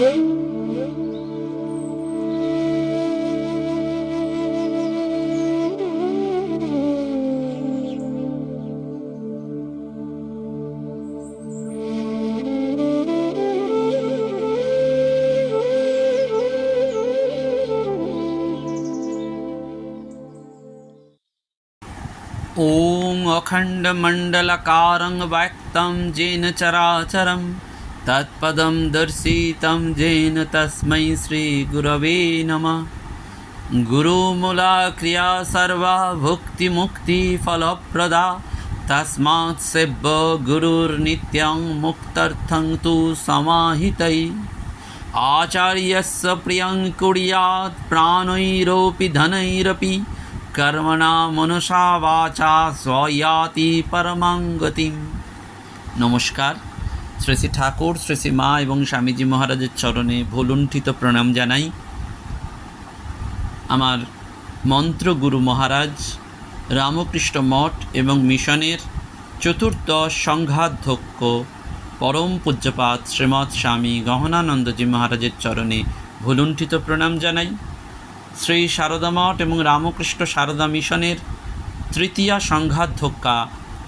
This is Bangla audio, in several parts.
ॐ अखण्डमण्डलकारं व्यक्तं येन चराचरं तत्पदं दर्शितं जेन तस्मै श्रीगुरवे नमः। गुरुमूला क्रिया सर्वा भुक्तिमुक्तिफलप्रदा। तस्मात् सेव्य गुरुर्नित्यं मुक्त्यर्थं तु समाहितै। आचार्यस्य प्रियं कुर्यात् प्राणैरोपि धनैरपि। कर्मणा मनुषा वाचा स्वयाति परमां गतिं नमस्कार। শ্রী শ্রী ঠাকুর, শ্রী শ্রী মা এবং স্বামীজি মহারাজের চরণে ভুলুণ্ঠিত প্রণাম জানাই। আমার মন্ত্রগুরু মহারাজ, রামকৃষ্ণ মঠ এবং মিশনের চতুর্দশ সংঘাধ্যক্ষ, পরম পূজ্যপাত শ্রীমৎ স্বামী গহনানন্দজি মহারাজের চরণে ভুলুণ্ঠিত প্রণাম জানাই। শ্রী শারদা মঠ এবং রামকৃষ্ণ সারদা মিশনের তৃতীয়া সংঘাধ্যক্ষা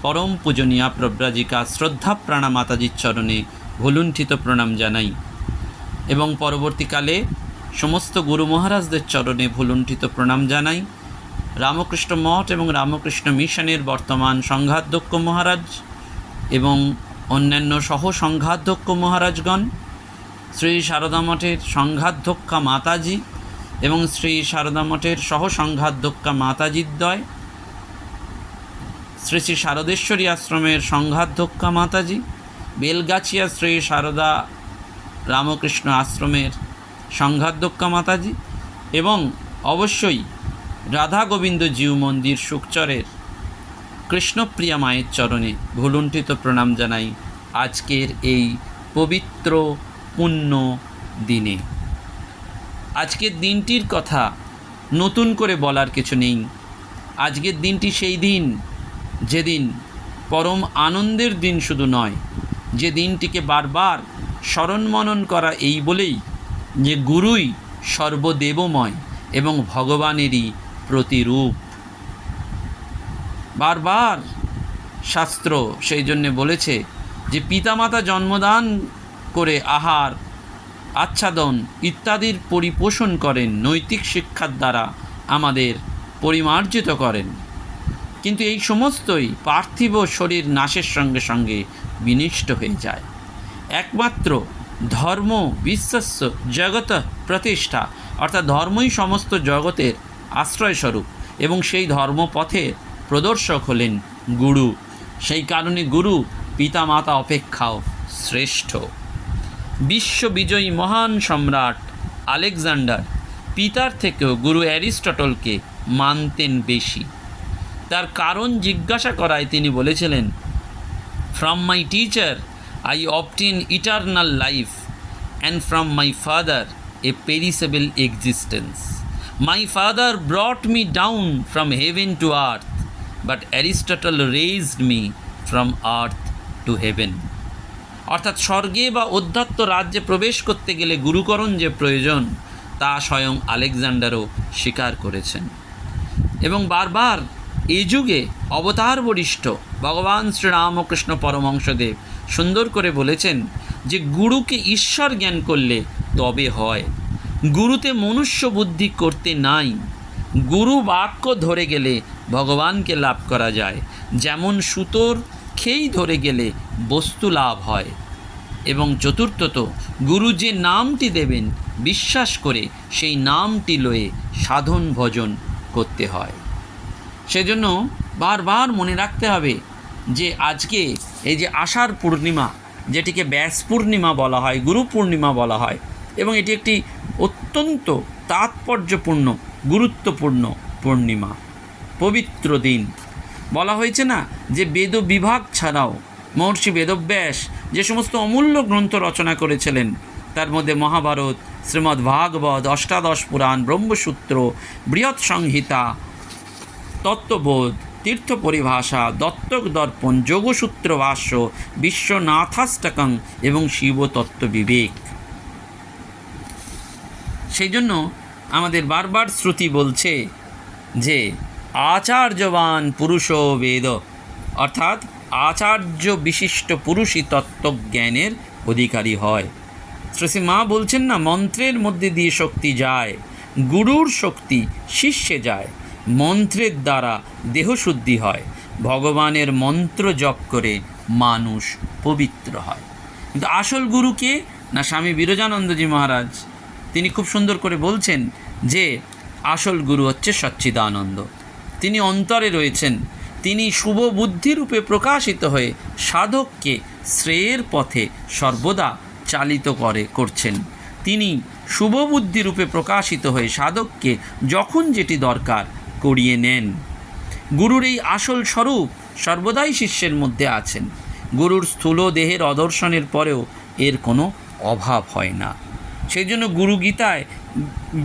পরম পূজনীয়া প্রব্রাজিকা শ্রদ্ধা প্রাণা মাতাজির চরণে ভুলুণ্ঠিত প্রণাম জানাই। এবং পরবর্তীকালে সমস্ত গুরু মহারাজদের চরণে ভুলুণ্ঠিত প্রণাম জানাই। রামকৃষ্ণ মঠ এবং রামকৃষ্ণ মিশনের বর্তমান সংঘাধ্যক্ষ মহারাজ এবং অন্যান্য সহ সংঘাধ্যক্ষ মহারাজগণ, শ্রী সারদা মঠের সংঘাধ্যক্ষা মাতাজি এবং শ্রী সারদা মঠের সহ সংঘাধ্যক্ষা মাতাজিদ্বয় শ্রী শ্রী শারদেশ্বরী আশ্রমের সংঘাধ্যক্ষা মাতাজি, বেলগাছিয়া শ্রী সারদা রামকৃষ্ণ আশ্রমের সংঘাধ্যক্ষা মাতাজি এবং অবশ্যই রাধা গোবিন্দ জিউ মন্দির সুকচরের কৃষ্ণপ্রিয়া মায়ের চরণে ভুলুণ্ঠিত প্রণাম জানাই আজকের এই পবিত্র পুণ্য দিনে। আজকের দিনটির কথা নতুন করে বলার কিছু নেই। আজকের দিনটি সেই দিন যেদিন পরম আনন্দের দিন শুধু নয়, যে দিনটিকে বারবার স্মরণ মনন করা এই বলেই যে গুরুই সর্বদেবময় এবং ভগবানেরই প্রতিরূপ। বারবার শাস্ত্র সেই জন্যে বলেছে যে পিতামাতা জন্মদান করে আহার, আচ্ছাদন ইত্যাদির পরিপোষণ করেন, নৈতিক শিক্ষার দ্বারা আমাদের পরিমার্জিত করেন। কিন্তু এই সমস্তই পার্থিব শরীর নাশের সঙ্গে সঙ্গে বিনিষ্ট হয়ে যায়। একমাত্র ধর্ম বিশ্বাস্য জগত প্রতিষ্ঠা, অর্থাৎ ধর্মই সমস্ত জগতের আশ্রয়স্বরূপ এবং সেই ধর্মপথের প্রদর্শক হলেন গুরু। সেই কারণে গুরু পিতামাতা অপেক্ষাও শ্রেষ্ঠ। বিশ্ববিজয়ী মহান সম্রাট আলেকজান্ডার পিতার থেকেও গুরু অ্যারিস্টটলকে মানতেন বেশি। তার কারণ জিজ্ঞাসা করায় তিনি বলেছিলেন from my teacher I obtain eternal life and from my father a perishable existence my father brought me down from heaven to earth but Aristotle raised me from earth to heaven অর্থাৎ স্বর্গে বা অধ্যাত্ম রাজ্যে প্রবেশ করতে গেলে গুরুকরণ যে প্রয়োজন, তা স্বয়ং আলেকজান্ডারও স্বীকার করেছেন। এবং বারবার এই যুগে অবতার বরিষ্ঠ ভগবান শ্রীরামকৃষ্ণ পরমংশদেব সুন্দর করে বলেছেন যে গুরুকে ঈশ্বর জ্ঞান করলে তবে হয়। গুরুতে মনুষ্য বুদ্ধি করতে নাই। গুরু বাক্য ধরে গেলে ভগবানকে লাভ করা যায়। যেমন সুতোর খেই ধরে গেলে বস্তু লাভ হয়। এবং চতুর্থত, গুরু যে নামটি দেবেন, বিশ্বাস করে সেই নামটি লয়ে সাধন ভজন করতে হয়। সেজন্য বারবার মনে রাখতে হবে যে আজকে এই যে আষাঢ় পূর্ণিমা, যেটিকে ব্যাস পূর্ণিমা বলা হয়, গুরু পূর্ণিমা বলা হয়, এবং এটি একটি অত্যন্ত তাৎপর্যপূর্ণ, গুরুত্বপূর্ণ পূর্ণিমা, পবিত্র দিন। বলা হয়েছে না যে বেদ বিভাগ ছাড়াও মহর্ষি বেদব্যাস যে সমস্ত অমূল্য গ্রন্থ রচনা করেছিলেন, তার মধ্যে মহাভারত, শ্রীমদ্ ভাগবত, অষ্টাদশ পুরাণ, ব্রহ্মসূত্র, বৃহৎ সংহিতা তত্ত্ববোধ তীর্থ পরিভাষা দত্তক দর্পণ যোগসূত্র ভাষ্য বিশ্বনাথাষ্টকং এবং শিবতত্ত্ব বিবেক সেই জন্য আমাদের বারবার শ্রুতি বলছে যে, আচার্যবান পুরুষ বেদ, অর্থাৎ আচার্য বিশিষ্ট পুরুষই তত্ত্বজ্ঞানের অধিকারী হয়। শ্রী মা বলছেন না, মন্ত্রের মধ্যে দিয়ে শক্তি যায়, গুরুর শক্তি শিষ্যে যায়। মন্ত্রের দ্বারা দেহশুদ্ধি হয়। ভগবানের মন্ত্র জপ করে মানুষ পবিত্র হয়। কিন্তু আসল গুরুকে না স্বামী বিরজানন্দজি মহারাজ, তিনি খুব সুন্দর করে বলছেন যে, আসল গুরু হচ্ছে সচ্চিদানন্দ। তিনি অন্তরে রয়েছেন। তিনি শুভ বুদ্ধিরূপে প্রকাশিত হয়ে সাধককে শ্রেয়ের পথে সর্বদা চালিত করে, করছেন। তিনি শুভ বুদ্ধিরূপে প্রকাশিত হয়ে সাধককে যখন যেটি দরকার করিয়ে নেন। গুরুর এই আসল স্বরূপ সর্বদাই শিষ্যের মধ্যে আছেন। গুরুর স্থূল দেহের অদর্শনের পরেও এর কোনো অভাব হয় না। সেই জন্য গুরু গীতায়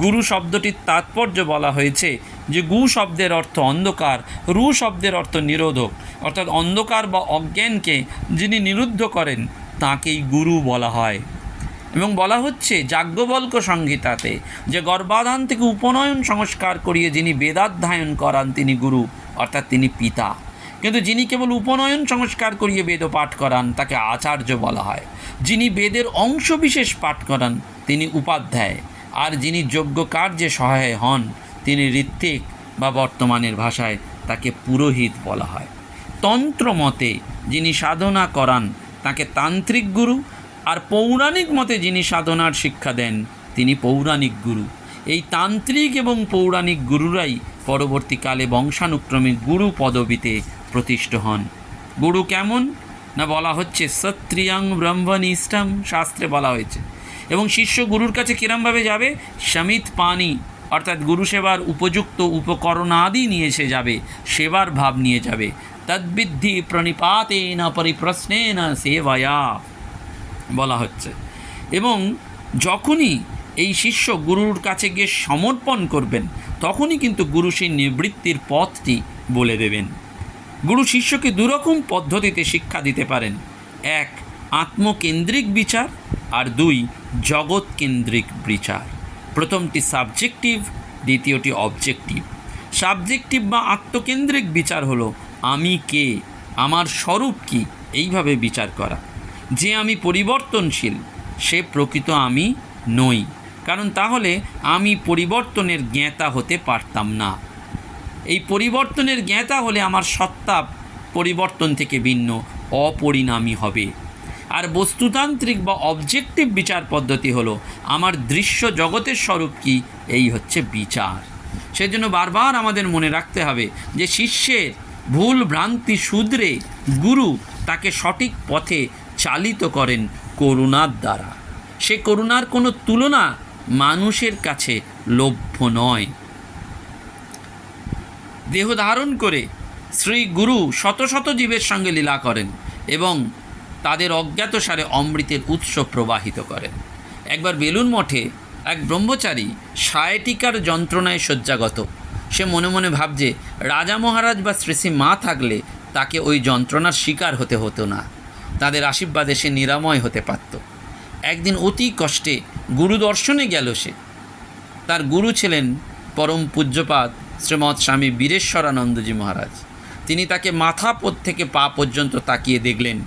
গুরু শব্দটির তাৎপর্য বলা হয়েছে যে গু শব্দের অর্থ অন্ধকার, রু শব্দের অর্থ নিরোধক। অর্থাৎ অন্ধকার বা অজ্ঞানকে যিনি নিরুদ্ধ করেন, তাকেই গুরু বলা হয়। এবং বলা হচ্ছে, যাজ্ঞবল্ক সংহিতাতে যে গর্ভাধান থেকে উপনয়ন সংস্কার করিয়ে যিনি বেদাধ্যায়ন করান তিনি গুরু, অর্থাৎ তিনি পিতা। কিন্তু যিনি কেবল উপনয়ন সংস্কার করিয়ে বেদ পাঠ করান, তাকে আচার্য বলা হয়। যিনি বেদের অংশবিশেষ পাঠ করান, তিনি উপাধ্যায়। আর যিনি যোগ্য কার্যে সহায় হন, তিনি ঋত্বিক বা বর্তমানের ভাষায় তাকে পুরোহিত বলা হয়। তন্ত্র মতে যিনি সাধনা করান, তাকে তান্ত্রিক গুরু আর পৌরাণিক মতে যিনি সাধনার শিক্ষা দেন, তিনি পৌরাণিক গুরু। এই তান্ত্রিক এবং পৌরাণিক গুরুরাই পরবর্তীকালে বংশানুক্রমে গুরু পদবিতে প্রতিষ্ঠ হন। গুরু কেমন? না বলা হচ্ছে সত্রিয়াং ব্রহ্মনিষ্ঠম শাস্ত্রে বলা হয়েছে। এবং শিষ্য গুরুর কাছে কিরমভাবে যাবে? সমিত পানি অর্থাৎ গুরু সেবার উপযুক্ত উপকরণাদি নিয়ে এসে যাবে, সেবার ভাব নিয়ে যাবে। তদ্বিদ্ধি প্রণিপাতেন পরিপ্রশ্নেন সেবায়া। বলা হচ্ছে। এবং যখনই এই শিষ্য গুরুর কাছে গিয়ে সমর্পণ করবেন, তখনই কিন্তু গুরু সেই নিবৃত্তির পথটি বলে দেবেন। গুরু শিষ্যকে দুরকম পদ্ধতিতে শিক্ষা দিতে পারেন? এক, আত্মকেন্দ্রিক বিচার, আর দুই, জগৎকেন্দ্রিক বিচার। প্রথমটি সাবজেক্টিভ, দ্বিতীয়টি অবজেক্টিভ। সাবজেক্টিভ বা আত্মকেন্দ্রিক বিচার হলো, আমি কে? আমার স্বরূপ কি? এইভাবে বিচার করা। যে আমি পরিবর্তনশীল, সে প্রকৃত আমি নই। কারণ তাহলে আমি পরিবর্তনের জ্ঞাতা হতে পারতাম না। এই পরিবর্তনের জ্ঞাতা হলে আমার সত্তা পরিবর্তন থেকে ভিন্ন, অপরিণামী হবে। আর বস্তুতান্ত্রিক বা অবজেক্টিভ বিচার পদ্ধতি হলো, আমার দৃশ্য জগতের স্বরূপ কি? এই হচ্ছে বিচার। সেজন্য বারবার আমাদের মনে রাখতে হবে যে শিষ্যের ভুল ভ্রান্তি শুধরে গুরু তাকে সঠিক পথে চালিত করেন করুণার দ্বারা। সে করুণার কোনো তুলনা মানুষের কাছে লভ্য নয়। দেহ ধারণ করে শ্রী গুরু শত শত জীবের সঙ্গে লীলা করেন এবং তাদের অজ্ঞাতসারে অমৃতের উৎস প্রবাহিত করেন। একবার বেলুন মঠে এক ব্রহ্মচারী সায়টিকার যন্ত্রণায় শয্যাগত। সে মনে মনে ভাবছে, রাজা মহারাজ বা শ্রী শ্রী মা থাকলে তাকে ওই যন্ত্রণার শিকার হতে হতো না। তাদের আশীর্বাদে সে নিরাময় হতে পারত। একদিন অতি কষ্টে গুরু দর্শনে গেল সে। তার গুরু ছিলেন পরম পূজ্যপাদ শ্রীমৎ স্বামী বীরেশ্বরানন্দজি মহারাজ। তিনি তাকে মাথা পদ থেকে পা পর্যন্ত তাকিয়ে দেখলেন।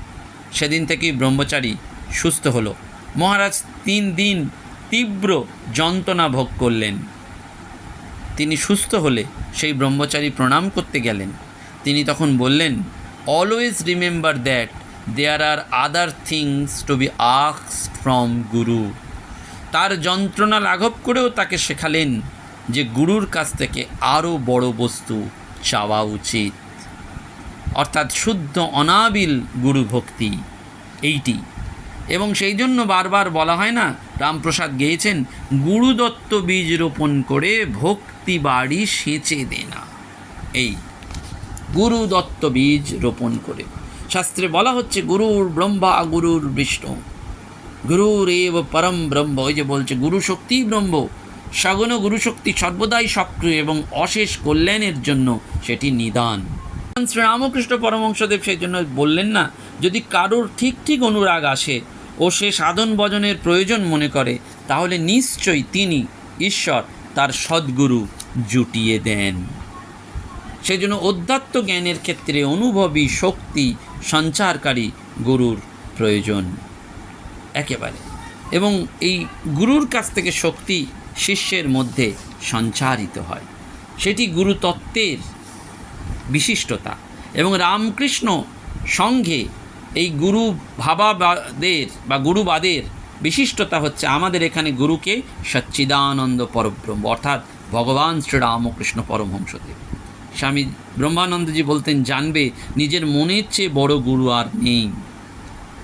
সেদিন থেকেই ব্রহ্মচারী সুস্থ হলো। মহারাজ তিন দিন তীব্র যন্ত্রণা ভোগ করলেন। তিনি সুস্থ হলে সেই ব্রহ্মচারী প্রণাম করতে গেলেন। তিনি তখন বললেন always remember that there are other things to be asked from guru তার যন্ত্রণা লাঘব করেও তাকে শেখালেন যে গুরুর কাছ থেকে আরও বড় বস্তু চাওয়া উচিত। অর্থাৎ শুদ্ধ, অনাবিল গুরু ভক্তি এইটি। এবং সেই জন্য বারবার বলা হয় না, রামপ্রসাদ গেয়েছেন গুরুদত্ত বীজ রোপণ করে ভক্তি বাড়ি সেচে দে না। এই গুরুদত্ত বীজ রোপণ করে শাস্ত্রে বলা হচ্ছে, গুরুর ব্রহ্মা গুরুর বিষ্ণু। গুরুর এব পরম ব্রহ্ম। ওই যে বলছে, গুরু শক্তি ব্রহ্ম। সগুণ গুরু শক্তি সর্বদাই সক্রিয় এবং অশেষ কল্যাণের জন্য সেটি নিদান। শ্রীরামকৃষ্ণ পরমংশদেব সেই জন্য বললেন না, যদি কারোর ঠিক ঠিক অনুরাগ আসে ও সে সাধন ভজনের প্রয়োজন মনে করে, তাহলে নিশ্চয়ই তিনি ঈশ্বর তার সদ্গুরু জুটিয়ে দেন। সেই জন্য অধ্যাত্ম জ্ঞানের ক্ষেত্রে অনুভবী শক্তি সঞ্চারকারী গুরুর প্রয়োজন একেবারে। এবং এই গুরুর কাছ থেকে শক্তি শিষ্যের মধ্যে সঞ্চারিত হয়। সেটি গুরুতত্ত্বের বিশিষ্টতা এবং রামকৃষ্ণ সঙ্গে এই গুরু ভাবাবাদের বা গুরুবাদের বিশিষ্টতা হচ্ছে আমাদের এখানে গুরুকে সচ্চিদানন্দ পরব্রহ্ম অর্থাৎ ভগবান শ্রীরামকৃষ্ণ পরমহংসদেব। স্বামী ব্রহ্মানন্দজি বলতেন, জানবে, নিজের মনের চেয়ে বড় গুরু আর নেই।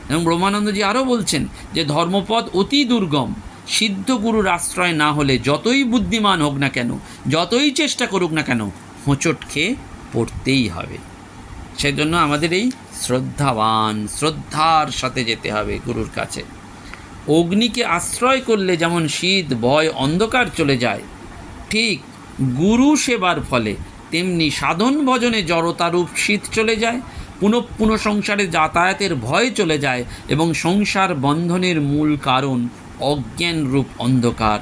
এবং ব্রহ্মানন্দজি আরও বলছেন যে ধর্মপদ অতি দুর্গম। সিদ্ধ গুরুর আশ্রয় না হলে যতই বুদ্ধিমান হোক না কেন, যতই চেষ্টা করুক না কেন, হোঁচট খেয়ে পড়তেই হবে। সেজন্য আমাদের এই শ্রদ্ধাবান, শ্রদ্ধার সাথে যেতে হবে গুরুর কাছে। অগ্নিকে আশ্রয় করলে যেমন শীত, ভয়, অন্ধকার চলে যায়, ঠিক গুরু সেবার ফলে তেমনি সাধন ভজনে জড়তারূপ শীত চলে যায়, পুনঃ সংসারে যাতায়াতের ভয় চলে যায় এবং সংসার বন্ধনের মূল কারণ অজ্ঞানরূপ অন্ধকার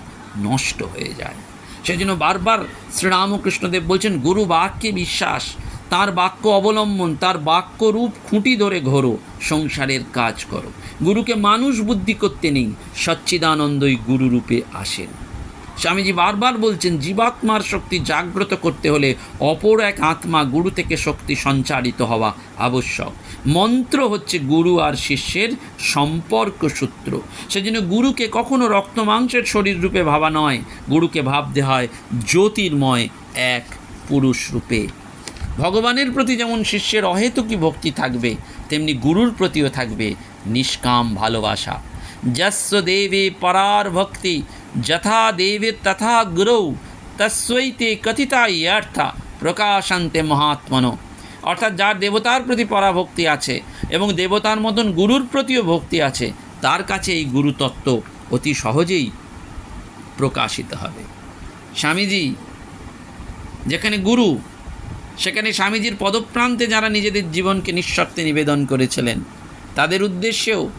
নষ্ট হয়ে যায়। সেজন্য বারবার শ্রীরামকৃষ্ণদেব বলছেন, গুরু বাক্যে বিশ্বাস, তার বাক্য অবলম্বন, তার বাক্য রূপ খুঁটি ধরে ঘোরো, সংসারের কাজ করো। গুরুকে মানুষ বুদ্ধি করতে নেই, সচ্চিদানন্দই গুরুরূপে আসেন। স্বামীজি বারবার বলছেন, জীবাত্মার শক্তি জাগ্রত করতে হলে অপর এক আত্মা গুরু থেকে শক্তি সঞ্চারিত হওয়া আবশ্যক। মন্ত্র হচ্ছে গুরু আর শিষ্যের সম্পর্ক সূত্র। সেজন্য গুরুকে কখনো রক্ত মাংসের শরীর রূপে ভাবা নয়। গুরুকে ভাবতে হয়, জ্যোতির্ময় এক পুরুষ রূপে। ভগবানের প্রতি যেমন শিষ্যের অহেতুকী ভক্তি থাকবে, তেমনি গুরুর প্রতিও থাকবে নিষ্কাম ভালোবাসা। যস্য দেবে পরার ভক্তি যথা দেবে তথা গুরৌ, তস্বৈতে কথিতা অর্থা প্রকাশান্তে মহাত্মনো। অর্থাৎ যার দেবতার প্রতি পরাভক্তি আছে এবং দেবতার মতন গুরুর প্রতিও ভক্তি আছে, তার কাছে এই গুরুতত্ত্ব অতি সহজেই প্রকাশিত হবে। স্বামীজি, যেখানে গুরু, সেখানে স্বামীজির পদপ্রান্তে যারা নিজেদের জীবনকে নিঃস্বার্থে নিবেদন করেছিলেন, তাদের উদ্দেশ্যেও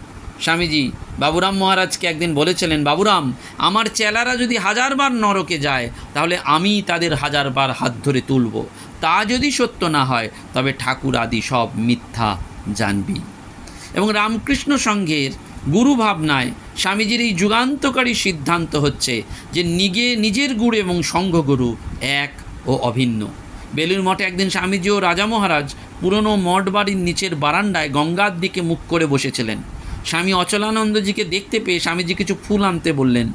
স্বামীজি বাবুরাম মহারাজকে একদিন বলেছিলেন, বাবুরাম, আমার চেলারা যদি হাজারবার নরকে যায়, তাহলে আমি তাদের হাজারবার হাত ধরে তুলব। তা যদি সত্য না হয়, তবে ঠাকুর আদি সব মিথ্যা জানবি। এবং রামকৃষ্ণ সংঘের গুরু ভাবনায় স্বামীজির এই যুগান্তকারী সিদ্ধান্ত হচ্ছে যে নিজে নিজের গুরু এবং সংঘগুরু এক ও অভিন্ন। বেলুর মঠে একদিন স্বামীজি ও রাজা মহারাজ পুরনো মঠ বাড়ির নিচের বারান্দায় গঙ্গার দিকে মুখ করে বসেছিলেন। স্বামী অচলানন্দজিকে দেখতে পেয়ে স্বামীজি কিছু ফুল আনতে বললেন।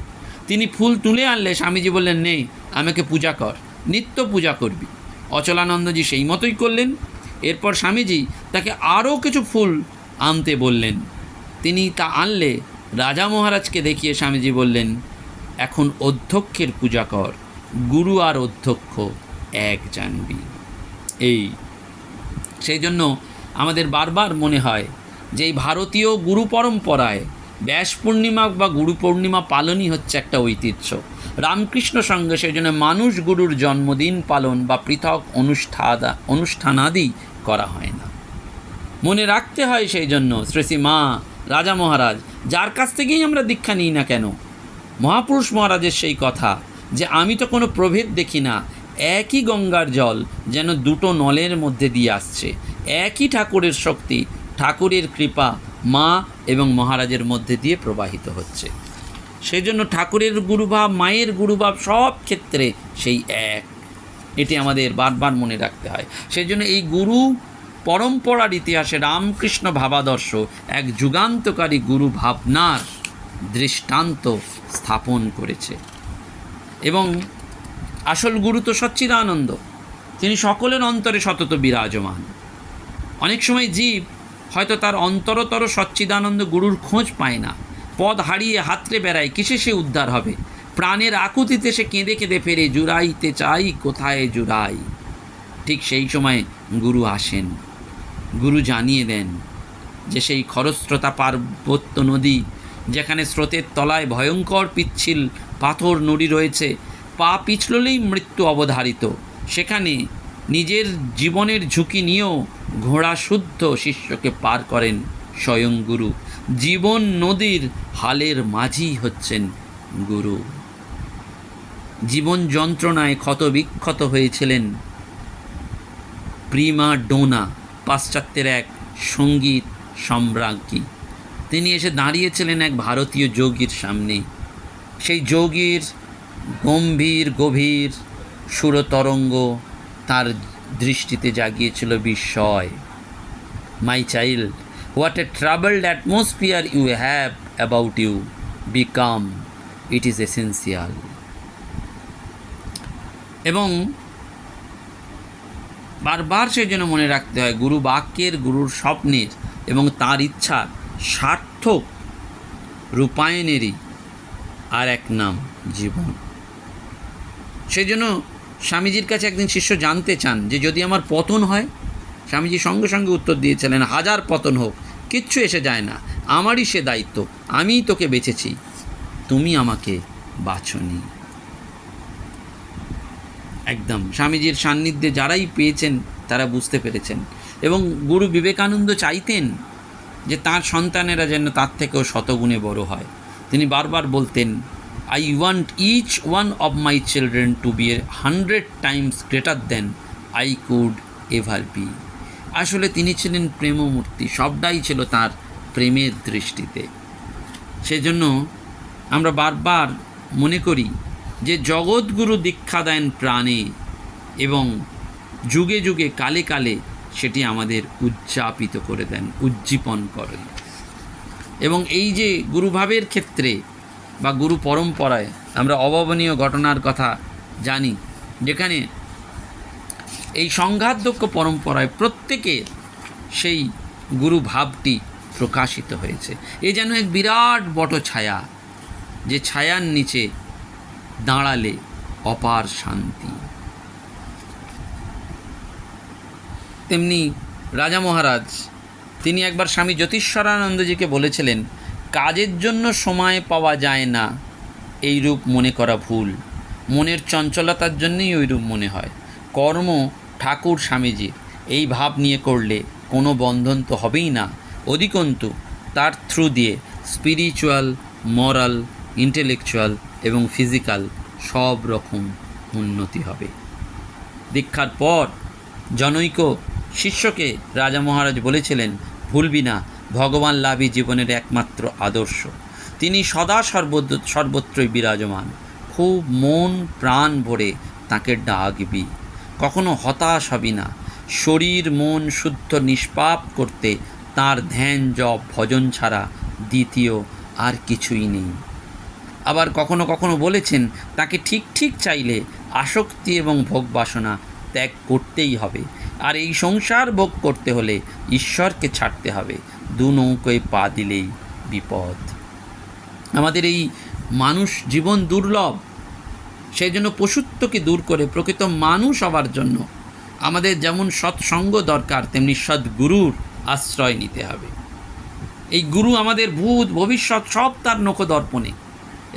তিনি ফুল তুলে আনলে স্বামীজি বললেন নেই আমাকে পূজা কর, নিত্য পূজা করবি। অচলানন্দজি সেই মতোই করলেন। এরপর স্বামীজি তাকে আরও কিছু ফুল আনতে বললেন। তিনি তা আনলে রাজা মহারাজকে দেখিয়ে স্বামীজি বললেন, এখন অধ্যক্ষের পূজা কর, গুরু আর অধ্যক্ষ এক জানবি। এই, সেই জন্য আমাদের বারবার মনে হয় যে ভারতীয় গুরু পরম্পরায় ব্যাস পূর্ণিমা বা গুরু পূর্ণিমা পালনই হচ্ছে একটা ঐতিহ্য। রামকৃষ্ণ সঙ্গে সেই জন্য মানুষ গুরুর জন্মদিন পালন বা পৃথক অনুষ্ঠাদা, অনুষ্ঠানাদি করা হয় না। মনে রাখতে হয় সেই জন্য শ্রেষী মা রাজা মহারাজ, যার কাছ থেকেই আমরা দীক্ষা নিই না কেন? মহাপুরুষ মহারাজের সেই কথা যে আমি তো কোনো প্রভেদ দেখি না, একই গঙ্গার জল যেন দুটো নলের মধ্যে দিয়ে আসছে, একই ঠাকুরের শক্তি ঠাকুরের কৃপা মা এবং মহারাজের মধ্যে দিয়ে প্রবাহিত হচ্ছে। সেই জন্য ঠাকুরের গুরুভাব, মায়ের গুরুভাব সব ক্ষেত্রে সেই এক। এটি আমাদের বারবার মনে রাখতে হয়। সেই জন্য এই গুরু পরম্পরার ইতিহাসে রামকৃষ্ণ ভাবাদর্শ এক যুগান্তকারী গুরু ভাবনার দৃষ্টান্ত স্থাপন করেছে। এবং আসল গুরু তো সচ্চিদানন্দ। তিনি সকলের অন্তরে সতত বিরাজমান। অনেক সময় জীব হয়তো তার অন্তরতর সচ্চিদানন্দ গুরুর খোঁজ পায় না। পদ হারিয়ে হাতড়ে বেড়ায়, কিসে সে উদ্ধার হবে? প্রাণের আকুতিতে সে কেঁদে কেঁদে ফেরে, জুড়াইতে চাই, কোথায় জুড়াই? ঠিক সেই সময় গুরু আসেন। গুরু জানিয়ে দেন যে সেই খরস্রোতা পার্বত্য নদী, যেখানে স্রোতের তলায় ভয়ঙ্কর পিচ্ছিল পাথর নুড়ি রয়েছে, পা পিছললেই মৃত্যু অবধারিত। সেখানে নিজের জীবনের ঝুঁকি নিয়েও ঘোড়া শুদ্ধ শিষ্যকে পার করেন স্বয়ং গুরু। জীবন নদীর হালের মাঝি হচ্ছেন গুরু। জীবন যন্ত্রণায় ক্ষতবিক্ষত হয়েছিলেন প্রিমা ডোনা, পাশ্চাত্যের এক সংগীত সম্রাজ্ঞী। তিনি এসে দাঁড়িয়েছিলেন এক ভারতীয় যোগীর সামনে। সেই যোগীর গম্ভীর, গভীর সুরতরঙ্গ তার দৃষ্টিতে জাগিয়েছিল বিস্ময়। My child, what a travelled atmosphere you have about you. Become, it is essential এবং বারবার সেই জন্য মনে রাখতে হয়, গুরু বাক্যের গুরুর স্বপ্নের এবং তার ইচ্ছার সার্থক রূপায়ণেরই আর এক নাম, জীবন। সেই জন্য স্বামীজির কাছে একদিন শিষ্য জানতে চান যে যদি আমার পতন হয়, স্বামীজি সঙ্গে সঙ্গে উত্তর দিয়েছিলেন, হাজার পতন হোক, কিচ্ছু এসে যায় না, আমারই সে দায়িত্ব, আমিই তোকে বেঁচেছি, তুমি আমাকে বাছনি একদম, স্বামীজির সান্নিধ্যে যারাই পেয়েছেন, তারা বুঝতে পেরেছেন। এবং গুরু বিবেকানন্দ চাইতেন যে তার সন্তানেরা যেন তার থেকেও শতগুণে বড় হয়। তিনি বারবার বলতেন I want each one of my children to be hundred times greater than I could ever be আসলে তিনি ছিলেন প্রেমমূর্তি, সবটাই ছিল তার প্রেমের দৃষ্টিতে। সেজন্য আমরা বারবার মনে করি যে জগৎগুরু দীক্ষা দেন প্রাণে এবং যুগে যুগে কালে কালে সেটি আমাদের উদযাপিত করে দেন, উজ্জীবন করেন। এবং এই যে গুরুভাবের ক্ষেত্রে বা গুরু পরম্পরায় আমরা অভাবনীয় ঘটনার কথা জানি। যেখানে এই সংঘাতদক্ষ পরম্পরায় প্রত্যেকে সেই গুরু ভাবটি প্রকাশিত হয়েছে। এ যেন এক বিরাট বট ছায়া, যে ছায়ার নিচে দাঁড়ালে অপার শান্তি। তেমনি রাজা মহারাজ, তিনি একবার স্বামী জ্যোতিষ্বরানন্দজিকে বলেছিলেন কাজের জন্য সময় পাওয়া যায় না। এই রূপ মনে করা ভুল। মনের চঞ্চলতার জন্যই ওই রূপ মনে হয়। কর্ম ঠাকুর স্বামীজি এই ভাব নিয়ে করলে কোনো বন্ধন তো হবেই না। অধিকন্তু তার থ্রু দিয়ে স্পিরিচুয়াল, মরাল, ইন্টেলেকচুয়াল এবং ফিজিক্যাল সব রকম উন্নতি হবে। দীক্ষার পর জনৈক শিষ্যকে রাজা মহারাজ বলেছিলেন, ভুলবি না ভগবান লাভই জীবনের একমাত্র আদর্শ। তিনি সদা সর্বদ, সর্বত্রই বিরাজমান। খুব মন প্রাণ ভরে তাকে ডাকবি। কখনো হতাশ হবি না। শরীর মন শুদ্ধ নিষ্পাপ করতে তার ধ্যান জপ ভজন ছাড়া দ্বিতীয় আর কিছুই নেই। আবার কখনো কখনো বলেছেন, তাকে ঠিক ঠিক চাইলে আসক্তি এবং ভোগ বাসনা ত্যাগ করতেই হবে। আর এই সংসার ভোগ করতে হলে ঈশ্বরকে ছাড়তে হবে। দু নৌকোয় পা দিলেই বিপদ। আমাদের এই মানুষ জীবন দুর্লভ সেই জন্য পশুত্বকে দূর করে প্রকৃত মানুষ হওয়ার জন্য আমাদের যেমন সৎসঙ্গ দরকার, তেমনি সদ্গুরুর আশ্রয় নিতে হবে। এই গুরু আমাদের ভূত, ভবিষ্যৎ, সব তার নখদর্পণে।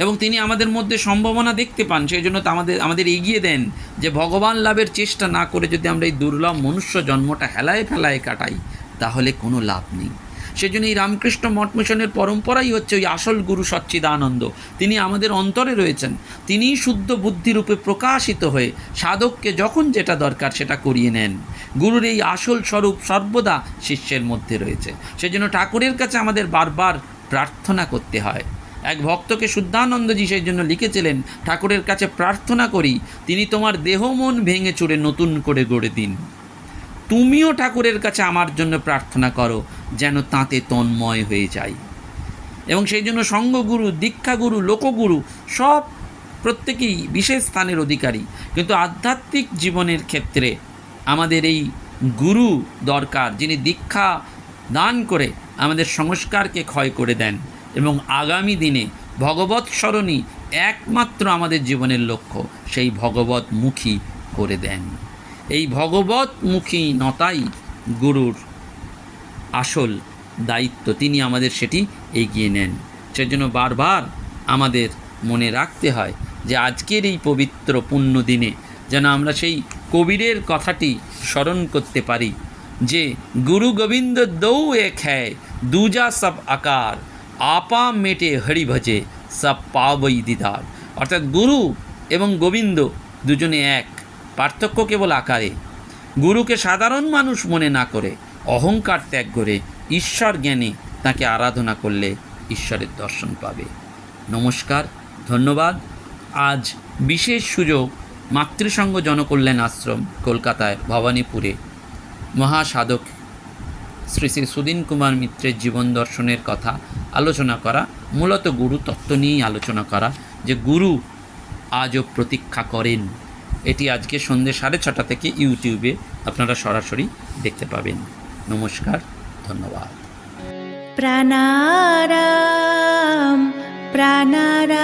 এবং তিনি আমাদের মধ্যে সম্ভাবনা দেখতে পান সেই জন্য আমাদের আমাদের এগিয়ে দেন যে ভগবান লাভের চেষ্টা না করে যদি আমরা এই দুর্লভ মনুষ্য জন্মটা হেলায় ফেলায় কাটাই, তাহলে কোনো লাভ নেই। সেজন্য এই রামকৃষ্ণ মঠ মিশনের পরম্পরাই হচ্ছে ওই আসল গুরু সচ্চিদানন্দ। তিনি আমাদের অন্তরে রয়েছেন। তিনিই শুদ্ধ বুদ্ধিরূপে প্রকাশিত হয়ে সাধককে যখন যেটা দরকার সেটা করিয়ে নেন। গুরুর এই আসল স্বরূপ সর্বদা শিষ্যের মধ্যে রয়েছে। সেজন্য ঠাকুরের কাছে আমাদের বারবার প্রার্থনা করতে হয়। এক ভক্তকে শুদ্ধানন্দজি সেই জন্য লিখেছিলেন, ঠাকুরের কাছে প্রার্থনা করি, তিনি তোমার দেহ মন ভেঙে চুড়ে নতুন করে গড়ে দিন। তুমিও ঠাকুরের কাছে আমার জন্য প্রার্থনা করো, যেন তাতে তন্ময় হয়ে যাই। এবং সেই জন্য সঙ্গগুরু, দীক্ষাগুরু, লোকগুরু, সব প্রত্যেকেই বিশেষ স্থানের অধিকারী। কিন্তু আধ্যাত্মিক জীবনের ক্ষেত্রে আমাদের এই গুরু দরকার, যিনি দীক্ষা দান করে আমাদের সংস্কারকে ক্ষয় করে দেন। এবং আগামী দিনে ভগবৎ স্মরণই একমাত্র আমাদের জীবনের লক্ষ্য, সেই ভগবতমুখী করে দেন। এই ভগবতমুখী নতাই গুরুর আসল দায়িত্ব। তিনি আমাদের সেটি এগিয়ে নেন। সেজন্য বারবার আমাদের মনে রাখতে হয় যে আজকের এই পবিত্র পুণ্য দিনে যেন আমরা সেই কবিরের কথাটি স্মরণ করতে পারি যে গুরু গোবিন্দ দৌ এক হ্যায়, দুজা সব আকার, আপা মেটে হরি ভজে, সব পাবই দিদার। অর্থাৎ গুরু এবং গোবিন্দ দুজনে এক। পার্থক্য কেবল আকারে। গুরুকে সাধারণ মানুষ মনে না করে, অহংকার ত্যাগ করে ঈশ্বর জ্ঞানে তাকে আরাধনা করলে ঈশ্বরের দর্শন পাবে। নমস্কার, ধন্যবাদ। আজ বিশেষ সুযোগ মাতৃসংঘ জনকল্যাণ আশ্রম, কলকাতায়, ভবানীপুরে। মহাসাধক শ্রী শ্রী সুদিন কুমার মিত্রের জীবন দর্শনের কথা আলোচনা করা, মূলত গুরু তত্ত্ব নিয়েই আলোচনা করা যে গুরু আজও প্রতীক্ষা করেন। এটি আজকে সন্ধ্যে সাড়ে ছটা থেকে ইউটিউবে আপনারা সরাসরি দেখতে পাবেন। নমস্কার, ধন্যবাদ। প্রাণারাম প্রাণারাম।